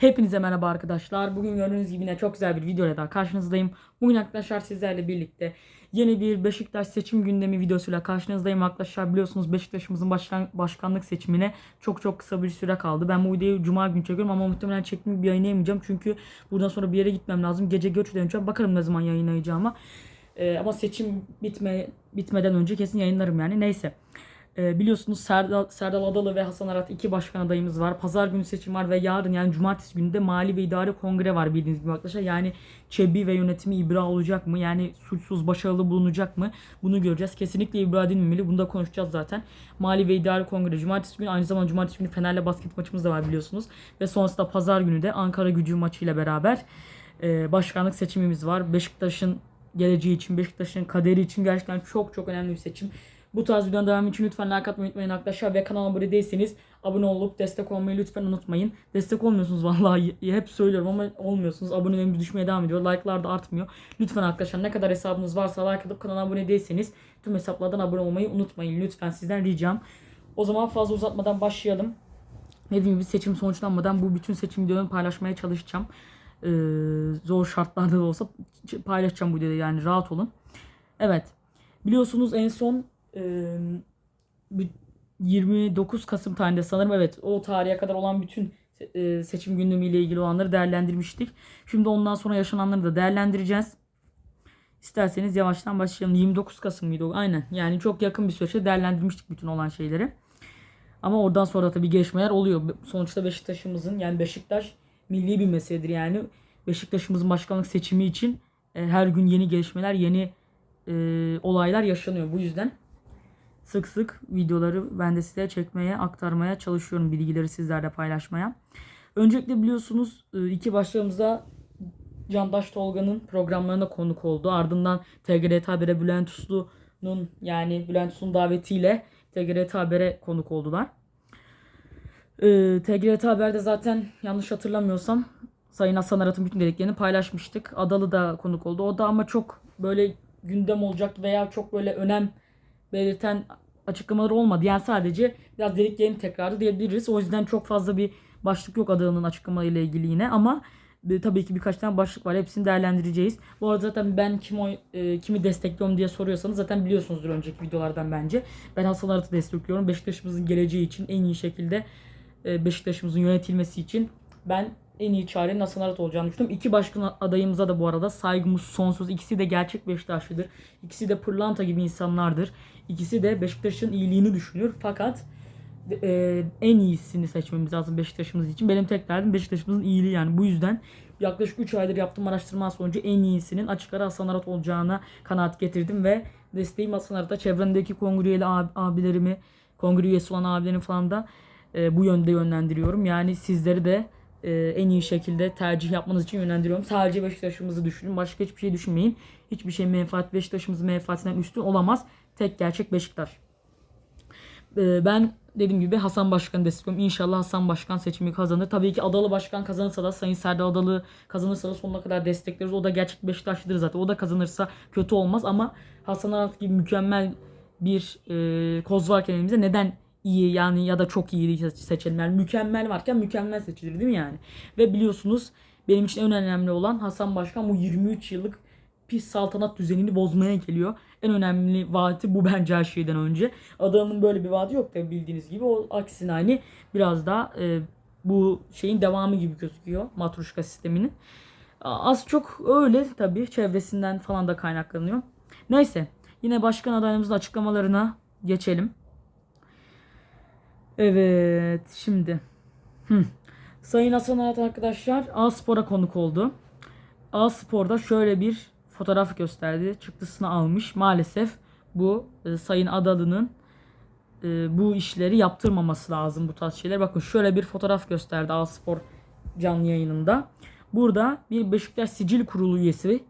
Hepinize merhaba arkadaşlar. Bugün gördüğünüz gibi yine çok güzel bir videoyla daha karşınızdayım. Bugün arkadaşlar sizlerle birlikte yeni bir Beşiktaş seçim gündemi videosuyla karşınızdayım. Arkadaşlar biliyorsunuz Beşiktaş'ımızın başkan, başkanlık seçimine çok çok kısa bir süre kaldı. Ben bu videoyu cuma günü çekiyorum ama muhtemelen çektiğim bir yayınlayamayacağım. Çünkü buradan sonra bir yere gitmem lazım. Gece göç döneceğim. Bakarım ne zaman yayınlayacağıma. Ee, ama seçim bitme bitmeden önce kesin yayınlarım yani. Neyse. Ee, biliyorsunuz Serdal, Serdal Adalı ve Hasan Arat iki başkan adayımız var. Pazar günü seçim var ve yarın yani cumartesi günü de Mali ve İdari Kongre var bildiğiniz gibi arkadaşlar. Yani Çebi ve yönetimi ibra olacak mı? Yani suçsuz başarılı bulunacak mı? Bunu göreceğiz. Kesinlikle ibra edilmemeli. Bunu da konuşacağız zaten. Mali ve İdari Kongre cumartesi günü aynı zamanda cumartesi günü Fener'le basket maçımız da var biliyorsunuz. Ve sonrasında pazar günü de Ankara gücü maçıyla beraber e, başkanlık seçimimiz var. Beşiktaş'ın geleceği için, Beşiktaş'ın kaderi için gerçekten çok çok önemli bir seçim. Bu tarz videonun devamı için lütfen like atmayı unutmayın arkadaşlar ve kanala abone değilseniz abone olup destek olmayı lütfen unutmayın. Destek olmuyorsunuz vallahi hep söylüyorum ama olmuyorsunuz. Abonelerimiz düşmeye devam ediyor. Like'lar da artmıyor. Lütfen arkadaşlar ne kadar hesabınız varsa like atıp kanala abone değilseniz tüm hesaplardan abone olmayı unutmayın. Lütfen sizden ricam. O zaman fazla uzatmadan başlayalım. Dediğim gibi seçim sonuçlanmadan bu bütün seçim videolarını paylaşmaya çalışacağım. Ee, zor şartlarda da olsa paylaşacağım bu videoyu yani rahat olun. Evet. Biliyorsunuz en son 29 Kasım tarihinde sanırım evet o tarihe kadar olan bütün seçim gündemiyle ilgili olanları değerlendirmiştik. Şimdi ondan sonra yaşananları da değerlendireceğiz. İsterseniz yavaştan başlayalım. 29 Kasım mıydı? Aynen. Yani çok yakın bir süreçte değerlendirmiştik bütün olan şeyleri. Ama oradan sonra tabii gelişmeler oluyor. Sonuçta Beşiktaş'ımızın yani Beşiktaş milli bir meseledir yani. Beşiktaş'ımızın başkanlık seçimi için e, her gün yeni gelişmeler, yeni olaylar yaşanıyor. Bu yüzden sık sık videoları ben de size çekmeye, aktarmaya çalışıyorum. Bilgileri sizlerle paylaşmaya. Öncelikle biliyorsunuz e, iki başlığımızda Candaş Tolga'nın programlarına konuk oldu. Ardından TGRT Haber'e Bülent Uslu'nun yani Bülent Uslu'nun davetiyle TGRT Haber'e konuk oldular. Ee, TGRT Haber'de zaten yanlış hatırlamıyorsam Sayın Hasan Arat'ın bütün dediklerini paylaşmıştık. Adalı da konuk oldu. O da ama çok böyle gündem olacak veya çok böyle önem belirten açıklamaları olmadı. Yani sadece biraz dediklerini tekrarı diyebiliriz. O yüzden çok fazla bir başlık yok Adalı'nın açıklamalarıyla ilgili yine ama e, tabii ki birkaç tane başlık var. Hepsini değerlendireceğiz. Bu arada zaten ben kim oy, e, kimi destekliyorum diye soruyorsanız zaten biliyorsunuzdur önceki videolardan bence. Ben Hasan Arat'ı destekliyorum. Beşiktaş'ımızın geleceği için en iyi şekilde e, Beşiktaş'ımızın yönetilmesi için ben en iyi çarenin Hasan Arat olacağını düşünüyorum. İki başkan adayımıza da bu arada saygımız sonsuz. İkisi de gerçek Beşiktaşlıdır. İkisi de pırlanta gibi insanlardır. İkisi de Beşiktaş'ın iyiliğini düşünüyor. Fakat e, en iyisini seçmemiz lazım Beşiktaş'ımız için. Benim tek derdim Beşiktaş'ımızın iyiliği yani. Bu yüzden yaklaşık 3 aydır yaptığım araştırma sonucu en iyisinin açık ara Hasan Arat olacağına kanaat getirdim ve desteğim Hasan Arat'a çevremdeki kongre üyeli ab- abilerimi, kongre üyesi olan abilerimi falan da e, bu yönde yönlendiriyorum. Yani sizleri de e, en iyi şekilde tercih yapmanız için yönlendiriyorum. Sadece Beşiktaş'ımızı düşünün. Başka hiçbir şey düşünmeyin. Hiçbir şey menfaat Beşiktaş'ımızın menfaatinden üstün olamaz. Tek gerçek Beşiktaş. E, ben dediğim gibi Hasan Başkan'ı destekliyorum. İnşallah Hasan Başkan seçimi kazanır. Tabii ki Adalı Başkan kazanırsa da Sayın Serdar Adalı kazanırsa da sonuna kadar destekleriz. O da gerçek Beşiktaşlıdır zaten. O da kazanırsa kötü olmaz ama Hasan Arat gibi mükemmel bir e, koz varken elimizde neden iyi yani ya da çok iyi seçelim. Yani mükemmel varken mükemmel seçilir değil mi yani? Ve biliyorsunuz benim için en önemli olan Hasan Başkan bu 23 yıllık pis saltanat düzenini bozmaya geliyor. En önemli vaati bu bence her şeyden önce. Adamın böyle bir vaadi yok da bildiğiniz gibi. O aksine hani biraz daha e, bu şeyin devamı gibi gözüküyor. Matruşka sisteminin. Az çok öyle tabii. Çevresinden falan da kaynaklanıyor. Neyse. Yine başkan adayımızın açıklamalarına geçelim. Evet şimdi. Hı. Sayın Hasan Arat arkadaşlar A-Spor'a konuk oldu. A-Spor'da şöyle bir fotoğraf gösterdi. Çıktısını almış. Maalesef bu e, Sayın Adalı'nın e, bu işleri yaptırmaması lazım bu tarz şeyler. Bakın şöyle bir fotoğraf gösterdi A-Spor canlı yayınında. Burada bir Beşiktaş Sicil Kurulu üyesi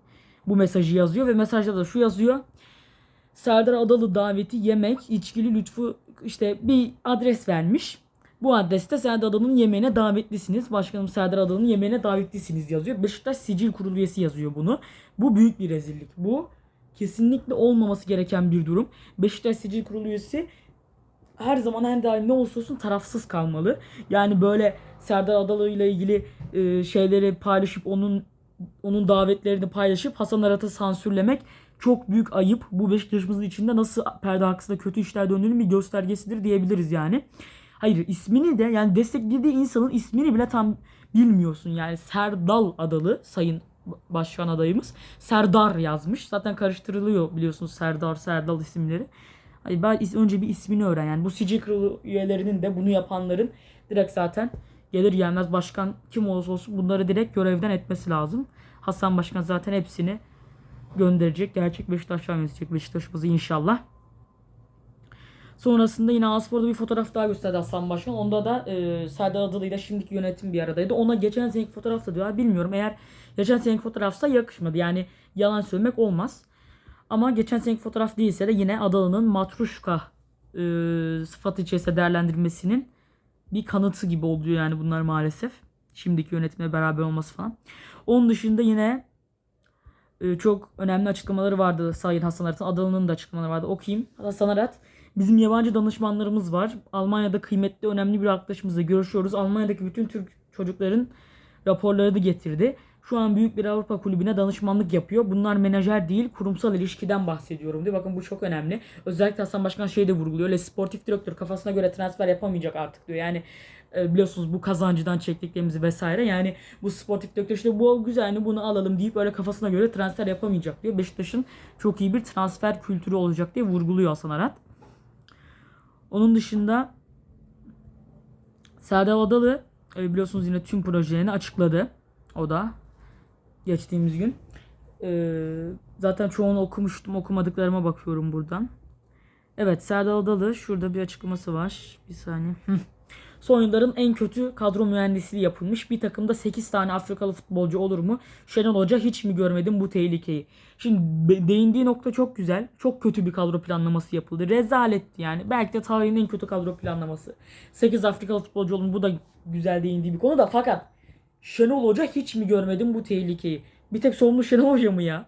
bu mesajı yazıyor ve mesajda da şu yazıyor. Serdar Adalı daveti yemek, içkili lütfu işte bir adres vermiş. Bu adreste Serdar Adalı'nın yemeğine davetlisiniz. Başkanım Serdar Adalı'nın yemeğine davetlisiniz yazıyor. Beşiktaş Sicil Kurulu üyesi yazıyor bunu. Bu büyük bir rezillik. Bu kesinlikle olmaması gereken bir durum. Beşiktaş Sicil Kurulu üyesi her zaman her daim ne olursa olsun tarafsız kalmalı. Yani böyle Serdar Adalı ile ilgili e, şeyleri paylaşıp onun onun davetlerini paylaşıp Hasan Arat'ı sansürlemek çok büyük ayıp. Bu Beşiktaş'ımızın içinde nasıl perde arkasında kötü işler döndüğünün bir göstergesidir diyebiliriz yani. Hayır ismini de yani desteklediği insanın ismini bile tam bilmiyorsun. Yani Serdal adalı sayın başkan adayımız Serdar yazmış. Zaten karıştırılıyor biliyorsunuz Serdar, Serdal isimleri. Hayır, ben önce bir ismini öğren. Yani bu CC kurulu üyelerinin de bunu yapanların direkt zaten gelir gelmez başkan kim olursa olsun bunları direkt görevden etmesi lazım. Hasan Başkan zaten hepsini gönderecek. Gerçek Beşiktaş'tan yönetecek Beşiktaş'ımızı inşallah. Sonrasında yine Aspor'da bir fotoğraf daha gösterdi Hasan Başkan. Onda da e, Serdar Adalı şimdiki yönetim bir aradaydı. Ona geçen seneki fotoğraf da diyorlar. Bilmiyorum eğer geçen seneki fotoğrafsa yakışmadı. Yani yalan söylemek olmaz. Ama geçen seneki fotoğraf değilse de yine Adalı'nın matruşka e, sıfatı içerisinde değerlendirilmesinin bir kanıtı gibi oluyor yani bunlar maalesef. Şimdiki yönetimle beraber olması falan. Onun dışında yine çok önemli açıklamaları vardı Sayın Hasan Arat'ın. Adalı'nın da açıklamaları vardı. Okuyayım. Hasan Arat Bizim yabancı danışmanlarımız var. Almanya'da kıymetli önemli bir arkadaşımızla görüşüyoruz. Almanya'daki bütün Türk çocukların raporları da getirdi. Şu an büyük bir Avrupa kulübüne danışmanlık yapıyor. Bunlar menajer değil, kurumsal ilişkiden bahsediyorum diyor. Bakın bu çok önemli. Özellikle Hasan Başkan şey de vurguluyor. Le sportif direktör kafasına göre transfer yapamayacak artık diyor. Yani e, biliyorsunuz bu kazancıdan çektiklerimizi vesaire. Yani bu sportif direktör işte bu güzel hani bunu alalım deyip öyle kafasına göre transfer yapamayacak diyor. Beşiktaş'ın çok iyi bir transfer kültürü olacak diye vurguluyor Hasan Arat. Onun dışında Serdar Adalı e, biliyorsunuz yine tüm projelerini açıkladı. O da geçtiğimiz gün. E, zaten çoğunu okumuştum. Okumadıklarıma bakıyorum buradan. Evet Serdar Adalı şurada bir açıklaması var. Bir saniye. Yılların en kötü kadro mühendisliği yapılmış. Bir takımda 8 tane Afrikalı futbolcu olur mu? Şenol Hoca hiç mi görmedim bu tehlikeyi? Şimdi değindiği nokta çok güzel. Çok kötü bir kadro planlaması yapıldı. Rezaletti yani. Belki de tarihin en kötü kadro planlaması. 8 Afrikalı futbolcu olur mu? Bu da güzel değindiği bir konu da fakat Şenol Hoca hiç mi görmedim bu tehlikeyi? Bir tek sorumlu Şenol Hoca mı ya?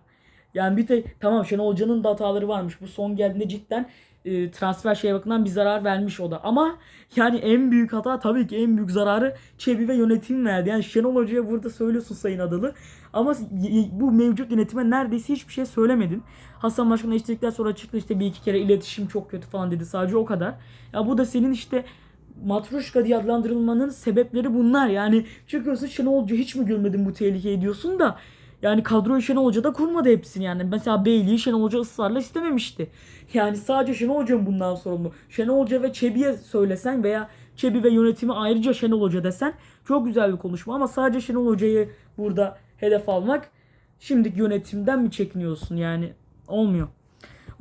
Yani bir tek tamam Şenol Hoca'nın da hataları varmış. Bu son geldiğinde cidden e, transfer şeye bakımından bir zarar vermiş o da. Ama yani en büyük hata tabii ki en büyük zararı Çebi ve yönetim verdi. Yani Şenol Hoca'ya burada söylüyorsun Sayın Adalı. Ama bu mevcut yönetime neredeyse hiçbir şey söylemedin. Hasan Başkan'la içtikten sonra çıktı işte bir iki kere iletişim çok kötü falan dedi. Sadece o kadar. Ya bu da senin işte matruşka diye adlandırılmanın sebepleri bunlar. Yani çıkıyorsun Şenol Hoca hiç mi görmedin bu tehlikeyi diyorsun da yani kadroyu Şenol Hoca da kurmadı hepsini yani. Mesela Bailey'i Şenol Hoca ısrarla istememişti. Yani sadece Şenol Hoca mı bundan sorumlu? Şenol Hoca ve Çebi'ye söylesen veya Çebi ve yönetimi ayrıca Şenol Hoca desen çok güzel bir konuşma ama sadece Şenol Hoca'yı burada hedef almak şimdiki yönetimden mi çekiniyorsun yani olmuyor.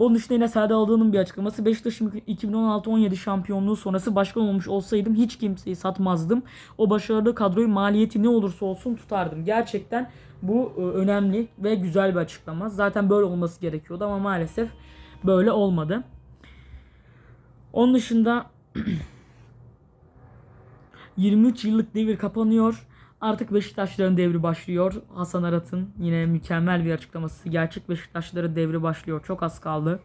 Onun dışında yine Serdar Adalı'nın bir açıklaması. Beşiktaş'ın 2016-17 şampiyonluğu sonrası başkan olmuş olsaydım hiç kimseyi satmazdım. O başarılı kadroyu maliyeti ne olursa olsun tutardım. Gerçekten bu e, önemli ve güzel bir açıklama. Zaten böyle olması gerekiyordu ama maalesef böyle olmadı. Onun dışında 23 yıllık devir kapanıyor. Artık Beşiktaşların devri başlıyor. Hasan Arat'ın yine mükemmel bir açıklaması. Gerçek Beşiktaşların devri başlıyor. Çok az kaldı.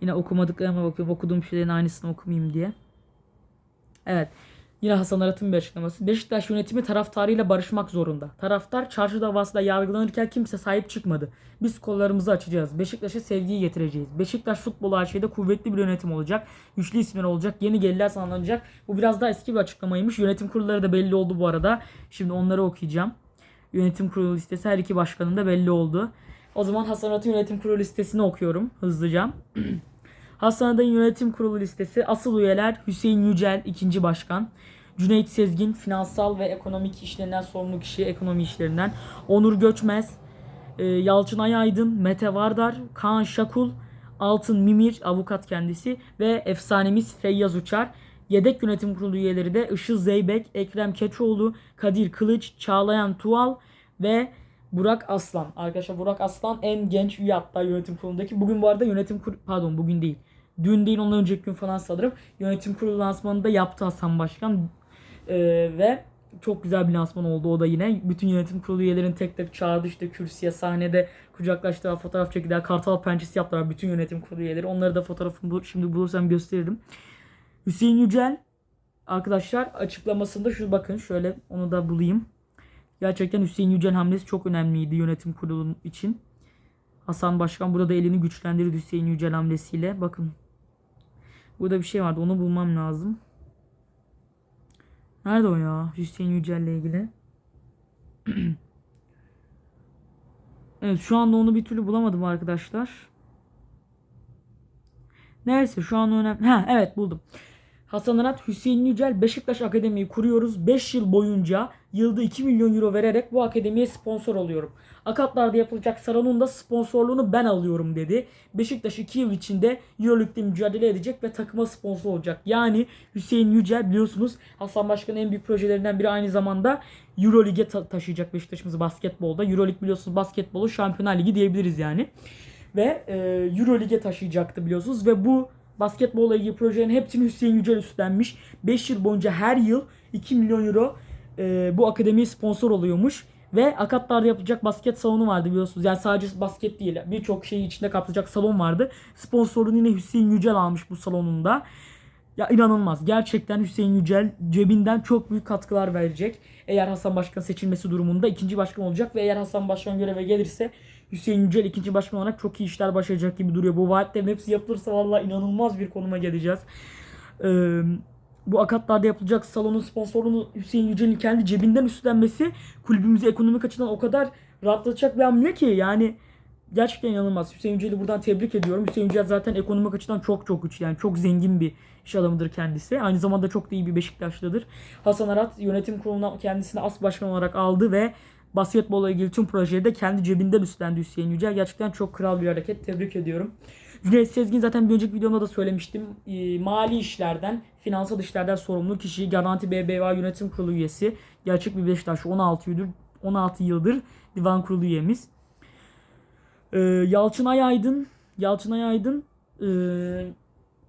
Yine okumadıklarıma bakıyorum. Okuduğum şeylerin aynısını okumayayım diye. Evet. Yine Hasan Arat'ın bir açıklaması. Beşiktaş yönetimi taraftarıyla barışmak zorunda. Taraftar çarşı davasında yargılanırken kimse sahip çıkmadı. Biz kollarımızı açacağız. Beşiktaş'a sevgiyi getireceğiz. Beşiktaş futbol AŞ'de kuvvetli bir yönetim olacak. Güçlü isimler olacak. Yeni gelirler sağlanacak. Bu biraz daha eski bir açıklamaymış. Yönetim kurulları da belli oldu bu arada. Şimdi onları okuyacağım. Yönetim kurulu listesi her iki başkanın da belli oldu. O zaman Hasan Arat'ın yönetim kurulu listesini okuyorum hızlıca. Arat'ın yönetim kurulu listesi asıl üyeler Hüseyin Yücel ikinci başkan. Cüneyt Sezgin finansal ve ekonomik işlerinden sorumlu kişi ekonomi işlerinden. Onur Göçmez, e, Yalçın Ayaydın, Mete Vardar, Kaan Şakul, Altın Mimir avukat kendisi ve efsanemiz Feyyaz Uçar. Yedek yönetim kurulu üyeleri de Işıl Zeybek, Ekrem Keçoğlu, Kadir Kılıç, Çağlayan Tuval ve Burak Aslan. Arkadaşlar Burak Aslan en genç üye hatta yönetim kurulundaki. Bugün bu arada yönetim kurulu pardon bugün değil. Dün değil ondan önceki gün falan sanırım. Yönetim kurulu lansmanını da yaptı Hasan Başkan. Ee, ve çok güzel bir lansman oldu o da yine. Bütün yönetim kurulu üyelerini tek tek çağırdı işte kürsüye sahnede kucaklaştılar fotoğraf çektiler. Kartal pençesi yaptılar bütün yönetim kurulu üyeleri. Onları da fotoğrafını bul- şimdi bulursam gösteririm. Hüseyin Yücel arkadaşlar açıklamasında şu bakın şöyle onu da bulayım. Gerçekten Hüseyin Yücel hamlesi çok önemliydi yönetim kurulu için. Hasan Başkan burada elini güçlendirdi Hüseyin Yücel hamlesiyle. Bakın. Burada bir şey vardı. Onu bulmam lazım. Nerede o ya? Hüseyin Yücel'le ilgili. evet şu anda onu bir türlü bulamadım arkadaşlar. Neyse şu an önemli. Ha evet buldum. Hasan Arat, Hüseyin Yücel Beşiktaş Akademi'yi kuruyoruz. 5 yıl boyunca yılda 2 milyon euro vererek bu akademiye sponsor oluyorum. Akatlar'da yapılacak salonun da sponsorluğunu ben alıyorum dedi. Beşiktaş 2 yıl içinde Euroleague'de mücadele edecek ve takıma sponsor olacak. Yani Hüseyin Yücel biliyorsunuz Hasan Başkan'ın en büyük projelerinden biri aynı zamanda Euroleague'e ta- taşıyacak Beşiktaş'ımızı basketbolda. Euroleague biliyorsunuz basketbolu Şampiyonlar Ligi diyebiliriz yani. Ve e, Euroleague'e taşıyacaktı biliyorsunuz ve bu basketbolla ilgili projelerin hepsini Hüseyin Yücel üstlenmiş. 5 yıl boyunca her yıl 2 milyon euro e, bu akademiye sponsor oluyormuş. Ve Akatlar'da yapılacak basket salonu vardı biliyorsunuz. Yani sadece basket değil birçok şeyi içinde kaplayacak salon vardı. Sponsorluğunu yine Hüseyin Yücel almış bu salonunda. Ya inanılmaz. Gerçekten Hüseyin Yücel cebinden çok büyük katkılar verecek. Eğer Hasan Başkan seçilmesi durumunda ikinci başkan olacak ve eğer Hasan Başkan göreve gelirse Hüseyin Yücel ikinci başkan olarak çok iyi işler başaracak gibi duruyor. Bu vaatlerin hepsi yapılırsa vallahi inanılmaz bir konuma geleceğiz. Ee, bu akatlarda yapılacak salonun sponsorluğunu Hüseyin Yücel'in kendi cebinden üstlenmesi kulübümüzü ekonomik açıdan o kadar rahatlatacak bir hamle ki yani gerçekten inanılmaz. Hüseyin Yücel'i buradan tebrik ediyorum. Hüseyin Yücel zaten ekonomik açıdan çok çok güçlü yani çok zengin bir iş adamıdır kendisi. Aynı zamanda çok da iyi bir Beşiktaşlıdır. Hasan Arat yönetim kuruluna kendisini as başkan olarak aldı ve basketbolla ilgili tüm projeyi de kendi cebinden üstlendi Hüseyin Yücel. Gerçekten çok kral bir hareket. Tebrik ediyorum. Cüneyt Sezgin zaten bir önceki videomda da söylemiştim. Ee, mali işlerden, finansal işlerden sorumlu kişi Garanti BBVA Yönetim Kurulu üyesi. Gerçek bir Beşiktaşlı 16 yıldır 16 yıldır divan kurulu üyemiz. Ee, Yalçın Ayaydın Yalçın Ayaydın ee,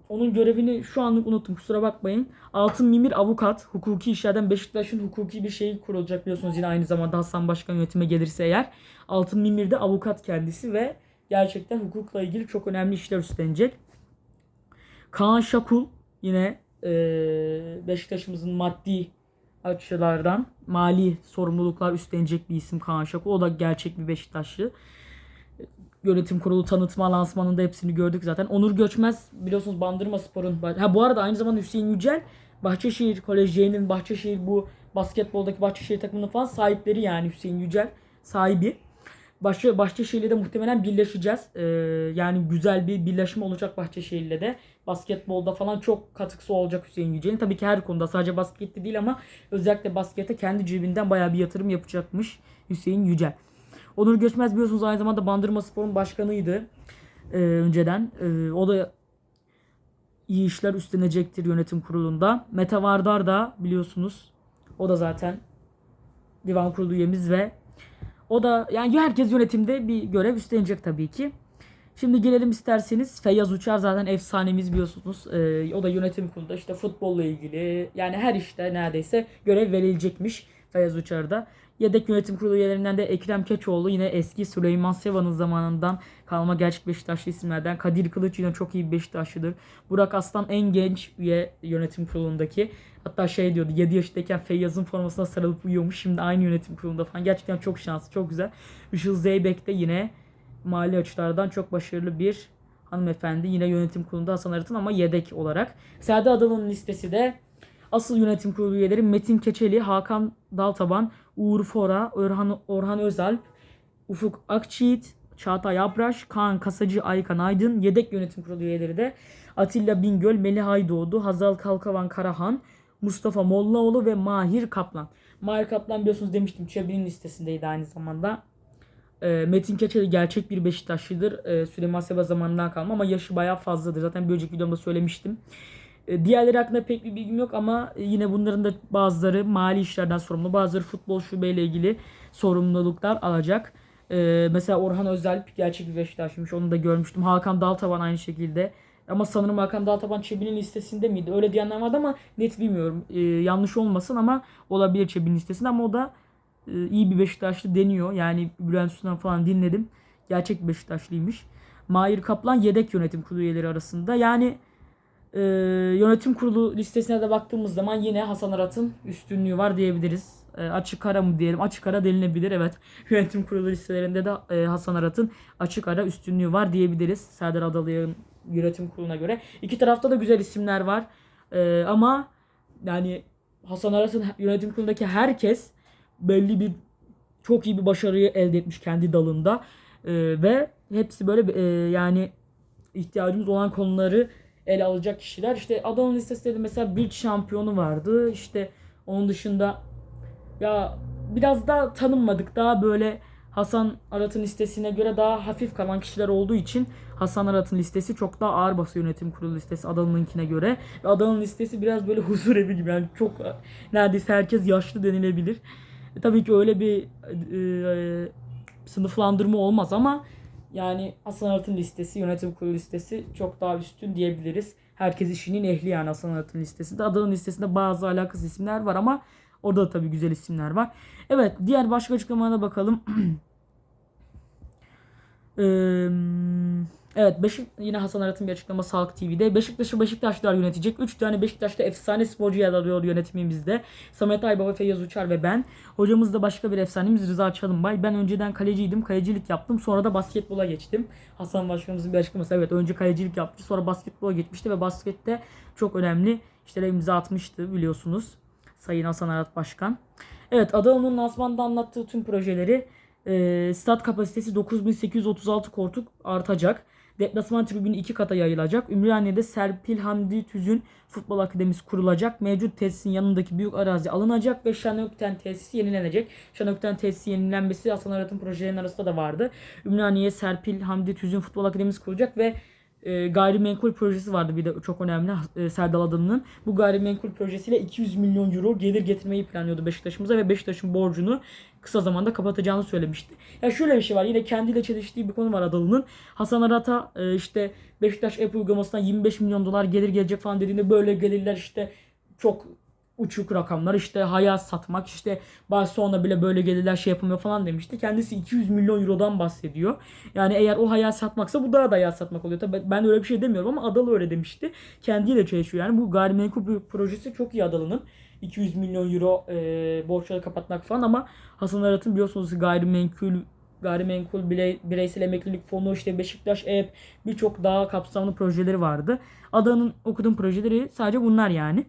onun görevini şu anlık unuttum kusura bakmayın. Altın Mimir avukat. Hukuki işlerden Beşiktaş'ın hukuki bir şeyi kurulacak biliyorsunuz yine aynı zamanda Hasan Başkan yönetime gelirse eğer. Altın Mimir de avukat kendisi ve gerçekten hukukla ilgili çok önemli işler üstlenecek. Kaan Şakul yine e, Beşiktaş'ımızın maddi açılardan mali sorumluluklar üstlenecek bir isim Kaan Şakul. O da gerçek bir Beşiktaşlı yönetim kurulu tanıtma lansmanında hepsini gördük zaten. Onur Göçmez biliyorsunuz Bandırma Spor'un. Ha bu arada aynı zamanda Hüseyin Yücel Bahçeşehir Koleji'nin Bahçeşehir bu basketboldaki Bahçeşehir takımının falan sahipleri yani Hüseyin Yücel sahibi. Bahçe, Bahçeşehir'le de muhtemelen birleşeceğiz. Ee, yani güzel bir birleşme olacak Bahçeşehir'le de. Basketbolda falan çok katkısı olacak Hüseyin Yücel'in. Tabii ki her konuda sadece baskette değil ama özellikle baskete kendi cebinden bayağı bir yatırım yapacakmış Hüseyin Yücel. Onur Göçmez biliyorsunuz aynı zamanda Bandırma Spor'un başkanıydı e, önceden. E, o da iyi işler üstlenecektir yönetim kurulunda. Mete Vardar da biliyorsunuz o da zaten divan kurulu üyemiz ve o da yani herkes yönetimde bir görev üstlenecek tabii ki. Şimdi gelelim isterseniz Feyyaz Uçar zaten efsanemiz biliyorsunuz. Ee, o da yönetim kurulunda işte futbolla ilgili yani her işte neredeyse görev verilecekmiş Feyyaz Uçar'da. Yedek yönetim kurulu üyelerinden de Ekrem Keçoğlu yine eski Süleyman Seva'nın zamanından kalma gerçek Beşiktaşlı isimlerden. Kadir Kılıç yine çok iyi bir Beşiktaşlıdır. Burak Aslan en genç üye yönetim kurulundaki. Hatta şey diyordu 7 yaşındayken Feyyaz'ın formasına sarılıp uyuyormuş. Şimdi aynı yönetim kurulunda falan. Gerçekten çok şanslı, çok güzel. Işıl Zeybek de yine mali açılardan çok başarılı bir hanımefendi. Yine yönetim kurulunda Hasan Arat'ın ama yedek olarak. Sade Adalı'nın listesi de asıl yönetim kurulu üyeleri Metin Keçeli, Hakan Daltaban, Uğur Fora, Orhan, Orhan Özalp, Ufuk Akçiğit, Çağatay Abraş, Kaan Kasacı, Aykan Aydın, yedek yönetim kurulu üyeleri de Atilla Bingöl, Melih Aydoğdu, Hazal Kalkavan Karahan, Mustafa Mollaoğlu ve Mahir Kaplan. Mahir Kaplan biliyorsunuz demiştim Çebi'nin listesindeydi aynı zamanda. E, Metin Keçeli gerçek bir Beşiktaşlıdır. E, Süleyman Seba zamanından kalma ama yaşı bayağı fazladır. Zaten bir önceki videomda söylemiştim. E, diğerleri hakkında pek bir bilgim yok ama yine bunların da bazıları mali işlerden sorumlu, bazıları futbol şubeyle ilgili sorumluluklar alacak. Ee, mesela Orhan Özelp gerçek bir Beşiktaş'mış. Onu da görmüştüm. Hakan Daltaban aynı şekilde. Ama sanırım Hakan Daltaban Çebi'nin listesinde miydi? Öyle diyenler vardı ama net bilmiyorum. Ee, yanlış olmasın ama olabilir Çebi'nin listesinde ama o da e, iyi bir Beşiktaşlı deniyor. Yani Bülent Üstünden falan dinledim. Gerçek bir Beşiktaşlıymış. Mahir Kaplan yedek yönetim kurulu üyeleri arasında. Yani Ee, yönetim kurulu listesine de baktığımız zaman yine Hasan Arat'ın üstünlüğü var diyebiliriz. Ee, açık ara mı diyelim? Açık ara denilebilir evet. Yönetim kurulu listelerinde de e, Hasan Arat'ın açık ara üstünlüğü var diyebiliriz. Serdar Adalı'nın yönetim kuruluna göre. İki tarafta da güzel isimler var. Ee, ama yani Hasan Arat'ın yönetim kurulundaki herkes belli bir çok iyi bir başarıyı elde etmiş kendi dalında. Ee, ve hepsi böyle e, yani ihtiyacımız olan konuları ele alacak kişiler. İşte Adana'nın listesinde de mesela bir şampiyonu vardı. İşte onun dışında ya biraz daha tanınmadık. Daha böyle Hasan Arat'ın listesine göre daha hafif kalan kişiler olduğu için Hasan Arat'ın listesi çok daha ağır basıyor yönetim kurulu listesi Adana'nınkine göre. Ve Adana'nın listesi biraz böyle huzur evi gibi. Yani çok neredeyse herkes yaşlı denilebilir. E, tabii ki öyle bir e, e, sınıflandırma olmaz ama yani Hasan Arat'ın listesi, yönetim kurulu listesi çok daha üstün diyebiliriz. Herkes işinin ehli yani Hasan Arat'ın listesinde. Adanın listesinde bazı alakasız isimler var ama orada da tabii güzel isimler var. Evet diğer başka açıklamalara bakalım. Eee Evet Beşik yine Hasan Arat'ın bir açıklaması Halk TV'de. Beşiktaş'ı Beşiktaşlar yönetecek. 3 tane Beşiktaş'ta efsane sporcu yer alıyor yönetimimizde. Samet Aybaba, Feyyaz Uçar ve ben. Hocamız da başka bir efsanemiz Rıza Çalınbay. Ben önceden kaleciydim. Kalecilik yaptım. Sonra da basketbola geçtim. Hasan Başkanımızın bir açıklaması. Evet önce kalecilik yaptı. Sonra basketbola geçmişti ve baskette çok önemli işlere imza atmıştı biliyorsunuz. Sayın Hasan Arat Başkan. Evet Adana'nın lansmanda anlattığı tüm projeleri e, stat kapasitesi 9836 koltuk artacak. Deplasman tribünü iki kata yayılacak. Ümraniye'de Serpil Hamdi Tüzün Futbol Akademisi kurulacak. Mevcut tesisin yanındaki büyük arazi alınacak ve Şanökten tesisi yenilenecek. Şanökten tesisi yenilenmesi Hasan Arat'ın projelerinin arasında da vardı. Ümraniye Serpil Hamdi Tüzün Futbol Akademisi kurulacak ve e, gayrimenkul projesi vardı bir de çok önemli e, Serdal Adalı'nın. Bu gayrimenkul projesiyle 200 milyon euro gelir getirmeyi planlıyordu Beşiktaş'ımıza ve Beşiktaş'ın borcunu kısa zamanda kapatacağını söylemişti. Ya şöyle bir şey var yine kendiyle çeliştiği bir konu var Adalı'nın. Hasan Arat'a e, işte Beşiktaş app uygulamasından 25 milyon dolar gelir gelecek falan dediğinde böyle gelirler işte çok uçuk rakamlar işte hayat satmak işte Barcelona bile böyle gelirler şey yapılmıyor falan demişti. Kendisi 200 milyon eurodan bahsediyor. Yani eğer o hayat satmaksa bu daha da hayat satmak oluyor. Tabii ben öyle bir şey demiyorum ama Adalı öyle demişti. Kendiyle çalışıyor yani bu gayrimenkul projesi çok iyi Adalı'nın. 200 milyon euro e, borçları kapatmak falan ama Hasan Arat'ın biliyorsunuz gayrimenkul gayrimenkul birey, bireysel emeklilik fonu işte Beşiktaş App birçok daha kapsamlı projeleri vardı. Adanın okuduğum projeleri sadece bunlar yani.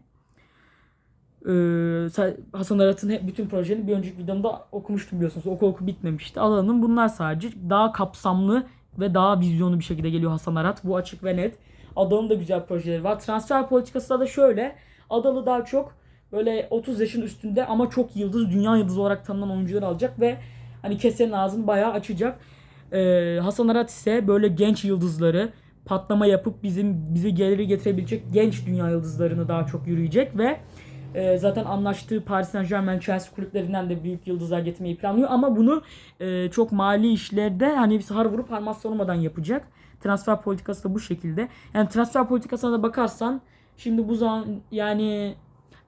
Ee, Hasan Arat'ın bütün projelerini bir önceki videomda okumuştum biliyorsunuz. Oku oku bitmemişti. Alanın bunlar sadece daha kapsamlı ve daha vizyonlu bir şekilde geliyor Hasan Arat. Bu açık ve net. Adalı'nın da güzel projeleri var. Transfer politikası da şöyle. Adalı daha çok böyle 30 yaşın üstünde ama çok yıldız, dünya yıldızı olarak tanınan oyuncular alacak ve hani kesenin ağzını bayağı açacak. Ee, Hasan Arat ise böyle genç yıldızları patlama yapıp bizim bizi geliri getirebilecek genç dünya yıldızlarını daha çok yürüyecek ve e, zaten anlaştığı Paris Saint Germain, Chelsea kulüplerinden de büyük yıldızlar getirmeyi planlıyor ama bunu e, çok mali işlerde hani har vurup harmaz olmadan yapacak. Transfer politikası da bu şekilde. Yani transfer politikasına da bakarsan şimdi bu zaman yani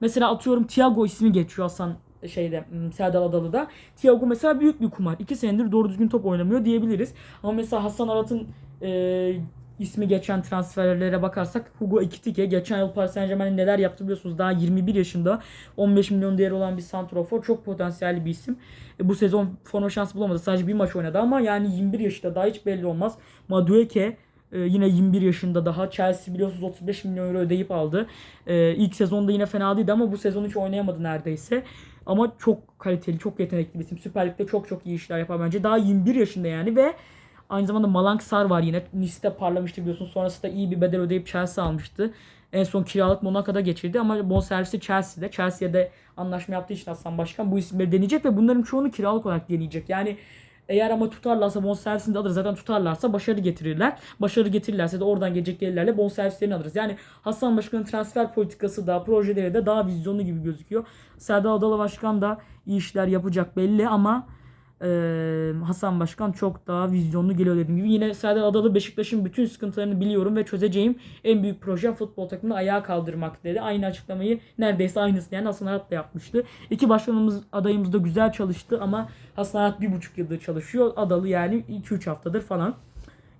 mesela atıyorum Thiago ismi geçiyor Hasan şeyde Serdal Adalı'da. Thiago mesela büyük bir kumar. 2 senedir doğru düzgün top oynamıyor diyebiliriz. Ama mesela Hasan Arat'ın e, ismi geçen transferlere bakarsak Hugo Ekitike geçen yıl Paris Saint Germain'in neler yaptı biliyorsunuz. Daha 21 yaşında 15 milyon değeri olan bir santrofor. Çok potansiyelli bir isim. E, bu sezon forma şansı bulamadı. Sadece bir maç oynadı ama yani 21 yaşında daha hiç belli olmaz. Madueke e, yine 21 yaşında daha. Chelsea biliyorsunuz 35 milyon euro ödeyip aldı. E, ilk sezonda yine fena değildi ama bu sezon hiç oynayamadı neredeyse. Ama çok kaliteli, çok yetenekli bir isim. Süper Lig'de çok çok iyi işler yapar bence. Daha 21 yaşında yani ve Aynı zamanda Malang Sar var yine. Nice'de parlamıştı biliyorsun. Sonrasında iyi bir bedel ödeyip Chelsea almıştı. En son kiralık Monaco'da geçirdi ama bonservisi Chelsea'de. Chelsea'de anlaşma yaptığı için Hasan Başkan bu isimleri deneyecek ve bunların çoğunu kiralık olarak deneyecek. Yani eğer ama tutarlarsa bonservisini de alır. Zaten tutarlarsa başarı getirirler. Başarı getirirlerse de oradan gelecek gelirlerle bonservislerini alırız. Yani Hasan Başkan'ın transfer politikası da projeleri de daha vizyonlu gibi gözüküyor. Serdar Adalı Başkan da iyi işler yapacak belli ama Hasan Başkan çok daha vizyonlu geliyor dediğim gibi. Yine Serdar Adalı Beşiktaş'ın bütün sıkıntılarını biliyorum ve çözeceğim en büyük proje futbol takımını ayağa kaldırmak dedi. Aynı açıklamayı neredeyse aynısı yani Hasan Arat da yapmıştı. İki başkanımız adayımız da güzel çalıştı ama Hasan Arat bir buçuk yıldır çalışıyor. Adalı yani 2-3 haftadır falan.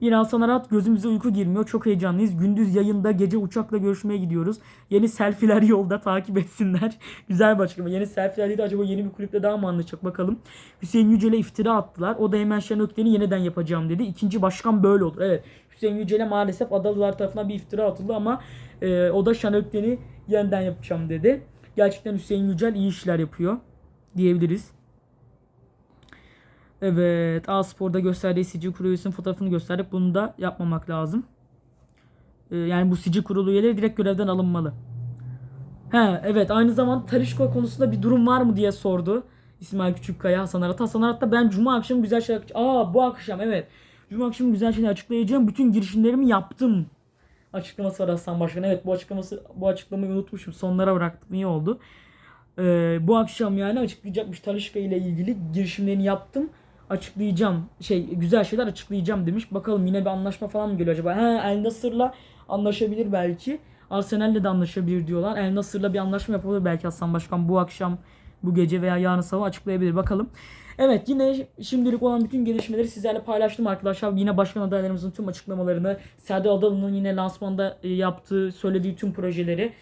Yine Hasan Arat gözümüze uyku girmiyor. Çok heyecanlıyız. Gündüz yayında gece uçakla görüşmeye gidiyoruz. Yeni selfiler yolda takip etsinler. Güzel bir açıklama. Yeni selfiler dedi acaba yeni bir kulüple daha mı anlaşacak bakalım. Hüseyin Yücel'e iftira attılar. O da hemen Şen yeniden yapacağım dedi. İkinci başkan böyle olur. Evet. Hüseyin Yücel'e maalesef Adalılar tarafından bir iftira atıldı ama e, o da Şen Ökten'i yeniden yapacağım dedi. Gerçekten Hüseyin Yücel iyi işler yapıyor diyebiliriz. Evet. A Spor'da gösterdiği Sici Kurulu fotoğrafını gösterdik. Bunu da yapmamak lazım. Ee, yani bu Sici Kurulu üyeleri direkt görevden alınmalı. He evet aynı zamanda Talişko konusunda bir durum var mı diye sordu. İsmail Küçükkaya Hasan Arat. Hasan Arat da ben cuma akşamı güzel şeyler... Aa bu akşam evet. Cuma akşamı güzel şeyler açıklayacağım. Bütün girişimlerimi yaptım. Açıklaması var Hasan Başkan. Evet bu açıklaması bu açıklamayı unutmuşum. Sonlara bıraktım. İyi oldu. Ee, bu akşam yani açıklayacakmış Talişka ile ilgili girişimlerini yaptım. Açıklayacağım. Şey güzel şeyler açıklayacağım demiş. Bakalım yine bir anlaşma falan mı geliyor acaba? He El Nasır'la anlaşabilir belki. Arsenal'le de anlaşabilir diyorlar. El Nasır'la bir anlaşma yapabilir belki Hasan Başkan bu akşam, bu gece veya yarın sabah açıklayabilir. Bakalım. Evet yine şimdilik olan bütün gelişmeleri sizlerle paylaştım arkadaşlar. Yine başkan adaylarımızın tüm açıklamalarını, Serdar Adalı'nın yine lansmanda e, yaptığı, söylediği tüm projeleri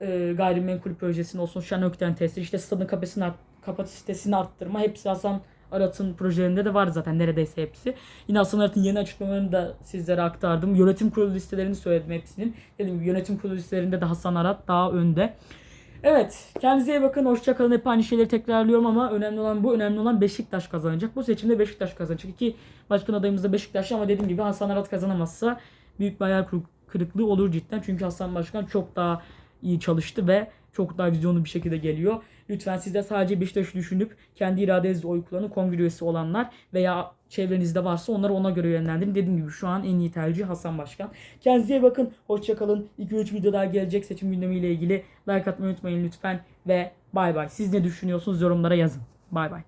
e, gayrimenkul projesinin olsun, Şenökten testi, işte stadın kapasitesini, kapasitesini arttırma hepsi Hasan Arat'ın projelerinde de var zaten neredeyse hepsi. Yine Hasan Arat'ın yeni açıklamalarını da sizlere aktardım. Yönetim kurulu listelerini söyledim hepsinin. Dediğim gibi yönetim kurulu listelerinde de Hasan Arat daha önde. Evet. Kendinize iyi bakın. Hoşçakalın. Hep aynı şeyleri tekrarlıyorum ama önemli olan bu. Önemli olan Beşiktaş kazanacak. Bu seçimde Beşiktaş kazanacak. İki başkan adayımız da Beşiktaşlı ama dediğim gibi Hasan Arat kazanamazsa büyük bir hayal kırıklığı olur cidden. Çünkü Hasan Başkan çok daha iyi çalıştı ve çok daha vizyonlu bir şekilde geliyor. Lütfen siz de sadece Beşiktaş'ı düşünüp kendi iradenizle oy kullanın. Kongre üyesi olanlar veya çevrenizde varsa onları ona göre yönlendirin. Dediğim gibi şu an en iyi tercih Hasan Başkan. Kendinize bakın. Hoşçakalın. 2-3 video daha gelecek seçim gündemiyle ilgili. Like atmayı unutmayın lütfen. Ve bay bay. Siz ne düşünüyorsunuz yorumlara yazın. Bay bay.